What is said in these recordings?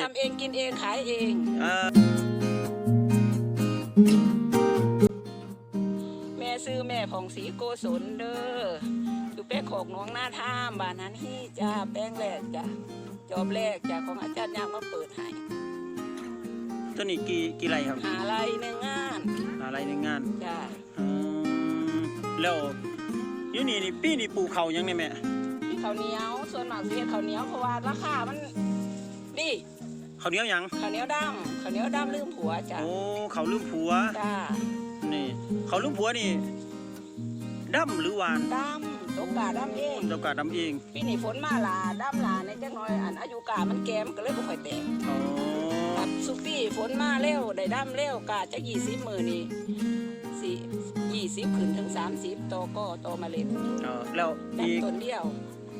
ทำเองกินเองขายเองเอ่อแม่ซื้อแม่ผ่องสีโกศลเด้ออยู่แป้งขอกหน้องหน้าท่ามบ้านนั้นฮี่จ้าแป้งแรกจ้ะจอบแรกจ้ะของอาจารย์ยางมาเปิดให้ตัวนี้กี่กี่ไรครับหาไรหนึ่งงานอะไรในงานจ้ะอืมแล้วอยู่นี่นี่ปีนี่ปลูกเขายังเนี่ยแม่มีข้าวเหนียวส่วนมากสิเฮ็ดข้าวเหนียวเพราะว่าราคามันดีเขาวเหนียวหยัง ข้าวเหนียวดำข้าวเหนียวดำลืมผัวจ้ะโอ้เขาลืมผัว จ้านี่เขาลืมผัวนี่ดำหรือหวานดำตกกาดำเองเจ้ากาดำเองปีนี้ฝนมาหลาดำหลาในจังน้อยอันอายุกามันแก่มันก็เลยบ่ค่อยแตกอ๋อครับสุปีฝนมาเร็วได้ดำเร็วกาจะยี่สิบมือนี่สี่ยี่สิบขึ้นถึงสามสิบต่อก็ต่อเมาเล็ดเออแล้วอีกดำต้นเดียว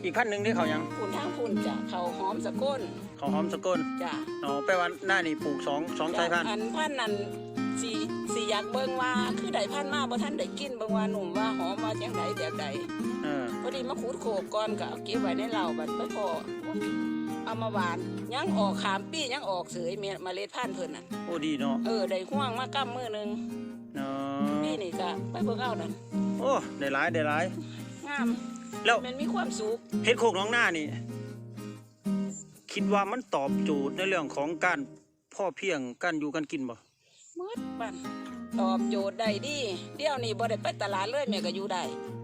อีกขั้นหนึ่งที่เขายังพุ่นทางพุ่นจ้ะเขาหอมสะก้น เขาหอมสกุลจ้ะอ๋อแปลว่าหน้านี่ปลูกสองสองสายพันธุ์อันพันธุ์นั้นสีสีอยากเบิ่งว่าคือได้พันธุ์มาบ่ทันได้กินเบิ่งว่าหนุ่มว่าหอมว่าจังไดแบบใดเออพอดีมาขูดโขกก่อนก็เอาเก็บไว้ในเหล้าบัดไปพอเอามาหวานยังออกขามปี้ยังออกเสยเมเมล็ดพันธุ์เพิ่นน่ะโอ้ดีเนาะเออได้ห่วงมากำมือหนึงเนาะปีนี่ก็ไปเบิ่งเอานั่นโอ้ได้หลายได้หลายงามแล้วมันมีความสุขเฮ็ดโคกน้องหน้านี่ คิดว่ามันตอบโจทย์ในเรื่องของการพ่อเพียงการอยู่กันกินบ่มืดปันตอบโจทย์ได้ดีเดี๋ยวนี้บ่ได้ไปตลาดเลยแม่ก็อยู่ได้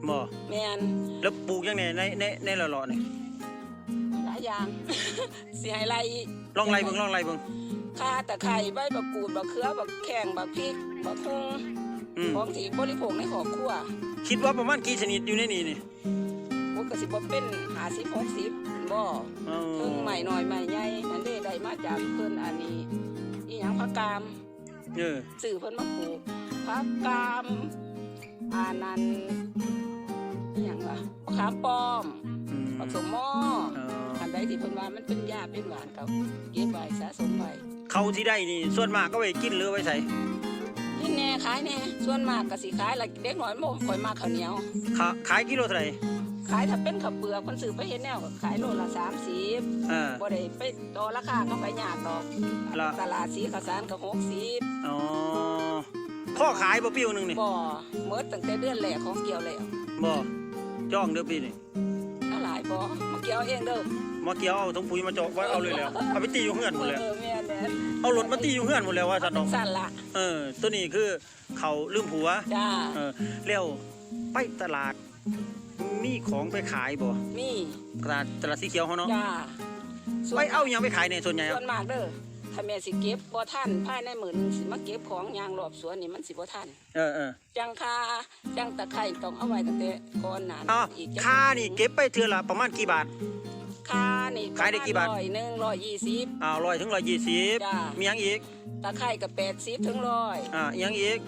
บ่แม่นแล้วปลูกยังไงในในในละเลาะนี่หลายอย่าง สิให้ไล่ลองไล่เบิ่งลองไล่เบิ่งข่าตะไคร้ใบบักกูดบักเขือบักแข้งบักพริกบักฮุงอืมของที่บริโภคในครอบครัวคิดว่าประมาณกี่ชนิดอยู่ในนี่นี่พว กก็สิบ่เป็น50 60บ่เออเพิ่งใหม่น้อยใหม่ใหญ่นั่นเด้ได้มาจากเพิ่นอันนี้อีหยังผักกามเออซื้อเพิ่นมาปลูกผักกามอานันอีหยังล่ะมะขามป้อมอืมผักสมหม้อเอออันใดที่เพิ่นว่ามันเป็นยาเป็นหวานก็เก็บไว้สะสมไว้เขาที่ได้นี่ส่วนมากก็ไปกินหรือไว้ใส่กินแหน่ ขายแหน่ส่วนมากก็สิขายละเด็กน้อยบ่ค่อยมากข้าวเหนียว ขาขายกิโลเท่าไหร่ขายถ้าเป็นข้าวเปลือกเพิ่นซื้อไปเฮ็ดแนวก็ขายโลละ30เออ บ่ได้ไปต่อราคาก็ไปยากดอกละ ตลาดสีข้าวสารก็60อ๋อพ่อขายบ่ปิ้วหนึงนี่บ่เมื่อตั้งแต่เดือนแรกของเกี่ยวแล้วบ่จ้องเด้อปีนี่เอาหลายบ่มาเกี่ยวเองเด้อมาเกี่ยวเอาถุงปุ๋ยมาเจาะไว้เอาเลยแล้วเอาไปตีอยู่เฮือนหมดแล้วเออแม่นแหละ เอารถมาตีอยู่เฮือนหมดแล้วว่าซั่นเป็เนาะนสั่นละเออ ตัวนี้คือเขาลืมผัวจ้าเออแล้วไปตลาด มีของไปขายบ่มีตลาดตลาดสีเขียวเขาเนาะจ้าส่วไปนเอาหยังไปขายเนี่ยส่วนใหญ่ส่วนมากเด้อถ้าแม่สิเก็บบ่ทันภายในมื้อหนึงสิมาเก็บของยางรอบสวนนี่มันสิบ่ทันเออเออจังคาจังตะไคร้ต้องเอาไว้ตั้งแต่ก่อนหน้าอ้าวอีกจังค่านี่เก็บไปเทื่อละประมาณกี่บาท ค่านี่ ขายได้กี่บาทร้อยหนึ่งร้อยยี่สิบอ้าวร้อยถึงร้อยยี่สิบจ้ามีหยังอีกตะไคร้ก็แปดสิบถึงร้อยอ่าอีหยังอีก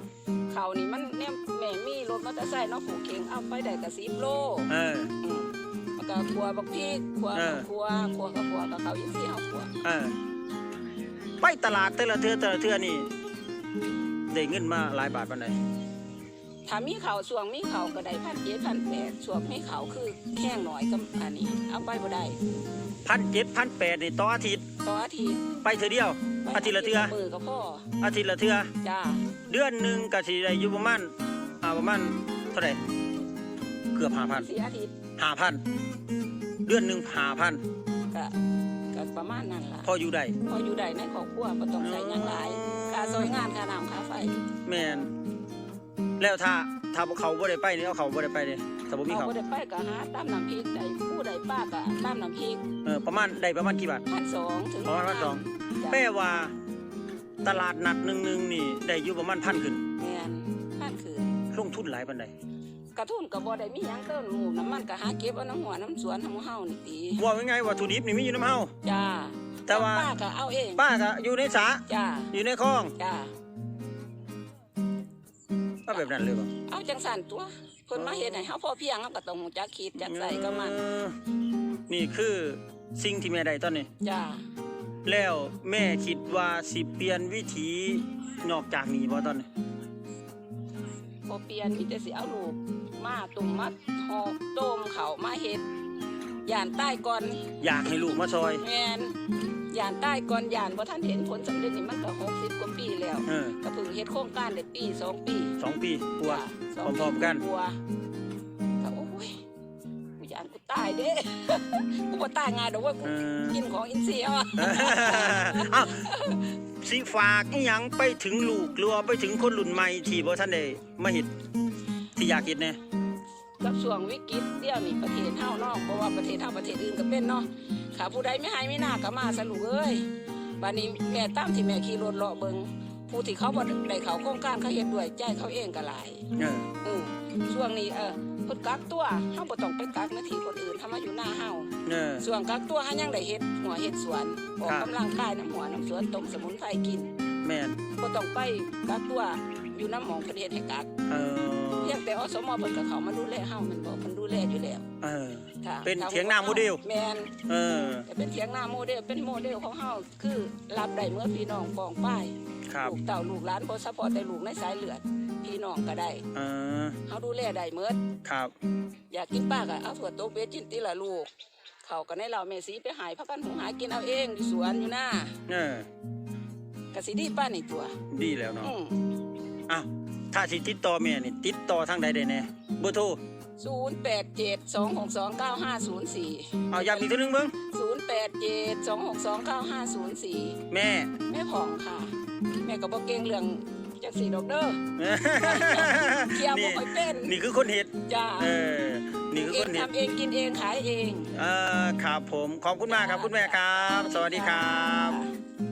เขาวนี่มันเนี่ยแม่มีรถมอเตอร์ไซค์เนาะผูกเข็งเอาไปได้ก็สิบโลเออ อืมแล้วก็ขัวบักพริกขัวเออ ขัวขัวกับขัวกับเขาอย่างที่เขาขัวเออไปตลาดแต่ละเทื่อแต่ละเทื่อนี่ได้เงินมาหลายบาทปานใด ถ้ามีเขาวส่วงมีเขาวก็ได้พันเจ็ดพันแปดส่วงมีเขาวคือแห้งหน่อยก็อันนี้ เอาไปบ่ได้พันเจ็ดพันแปดนี่ต่ออาทิตย์ต่ออาทิตย์ไปเทื่อเดียว อาทิตย์ละเทื่อมือก็พ่ออาทิตย์ละเทื่อจ้าเดือนหนึ่งก็สิได้อยู่ประมาณอ่าประมาณเท่าไหร่เกือบห้าพันสี่อาทิตย์ห้าพันเดือนหนึ่งห้าพันก็ก็ประมาณนั้นล่ะพออยู่ได้พออยู่ได้ในครอบครัวบ่ต้องใช้หยังหลายค่าซอยงานค่าน้ำค่าไฟแม่น แล้วถ้าถ้าเขาบ่ได้ไปนี่เอาเขาบ่ได้ไปเลยถ้าบ่มีเขาเขาบ่ได้ไปก็หาตามน้ำพริกได้ผู้ใดป้าก็ตามน้ำพริกเออประมาณได้ประมาณกี่บาท พันสองถึงประมาณพันสอง จ้ะแปลว่า ตลาดนัดหนึ่งหนึ่งนี่ได้อยู่ประมาณพันขึ้นแม่นพันคือลงทุนหลายปานใดกระทุนก็บ่ได้มีหยังเติมหมูน้ำมันก็หาเก็บเอาน้ำหัวน้ำสวนของเฮานี่ติว่าง่ายๆวัตถุดิบนี่มีอยู่น้ำเฮา จ้าแต่ว่า ป้าก็เอาเองป้าก็อยู่ในสระจ้าอยู่ในคลอง จ้า ก็แบบนั้นเลยบ่เอาจังสันตัวเพิ่นมาเฮ็ดให้เฮาพอเพียงเฮาก็ต้องรู้จักคิดจักใส่กับมันเออนี่คือสิ่งที่แม่ได้ตอนนี้ จ้า แล้วแม่คิดว่าสิเปลี่ยนวิถีนอกจากนี้บ่ตอนนี้ พอเปลี่ยนมีแต่สิเอาลูกมาตุ่มมาห่อต้มเขาวมาเฮ็ดย่านใต้ก่อน อยากให้ลูกมาซอย แม่น ยานใต้ก่อนยานเพราะท่านเห็นผลสำเร็จนี่มันก็หกสิบกว่าปีแล้วเออก็เพิ่งเฮ็ดโครงการได้ปีสองปีสองปีกว่าจ้ะสงพร้อมๆกันปีกว่าก็โอ้ยกูยานกูตายเด้ กูบ่ตายง่ายดอกเว่ากูเออ กินของอินทรีย์เอาอะเอ้าสิฝากอีหยังไปถึงลูกหรือว่าไปถึงคนรุ่นใหม่ที่บ่ท่านได้มาเฮ็ดที่อยากเฮ็ดแน่ กับช่วงวิกฤตเดี๋ยวนี้ประเทศเฮาเนาะเพราะว่าประเทศเฮาประเทศอื่นก็เป็นเนาะ ข้าผู้ใดไม่ให้ไม่น่าก็มาสลูกเอ้ยบัดนี้แม่ตามที่แม่ขี่รถเลาะเบิงผู้ที่เขาบ่ได้เข้าโครงการเขาเฮ็ดด้วยใจเขาเองก็หลายเอออืมช่วงนี้เออเพิ่นกักตัวเฮาบ่ต้องไปกักหน้าที่คนอื่นเฮามาอยู่หน้าเฮาเออส่วนกักตัวเฮายังได้เฮ็ดหัวเฮ็ดสวนออกครับกำลังกายน้ำหัวน้ำสวนต้มสมุนไพรกิน แม่นบ่ต้องไปกักตัว อยู่น้ำหมองเพิ่นเฮ็ดให้กักเออเพียงแต่อสมเพิ่นก็เข้ามาดูแลเฮาแมันบ่เพิ่นดูแลอยู่แล้วเออถ้าเป็นถ้เถียงนาโมเดล แม่นเออแต่เป็นเถียงนาโมเดลเป็นโมเดลของเฮาคือรับได้เมื่อพี่น้องปองป้ายครับลูกเต่าลูกหลานบ่ซัพพอร์ตแต่ลูกในสายเลือดพี่น้องก็ได้เออเฮาดูแลได้เมื่อครับอยากกินปลาก็เอาถั่วโตกเบ็ดจินติละลูกเขาก็ในเราแม่สีไปหายพักกันหุงหากินเอาเองอยู่สวนอยู่หน้าเออกะสิดีป้านี่ตัว ดีแล้วเนาะ อืมอ้าวถ้าสิติดต่อแม่นี่ติดต่อทางใดได้แน่เบอร์โทรศูนย์แปดเจ็ดสองหกสองเก้าห้าศูนย์สี่เอาย้ำอีกทีนึงเบิ่งศูนย์แปดเจ็ดสองหกสองเก้าห้าศูนย์สี่แม่ แม่ผ่องค่ะ แม่ก็บอกเก่งเรื่องจักสีดอกเด้อเกี่ยวบ่นี่ค่อยเป็นนี่คือคนเฮ็ดจ้าเออนี่คือเอคงนเฮ็ดทำเองกินเองขายเอง เออครับผมขอบคุณมากครับคุณแม่ครับ สวัสดีครับจ้า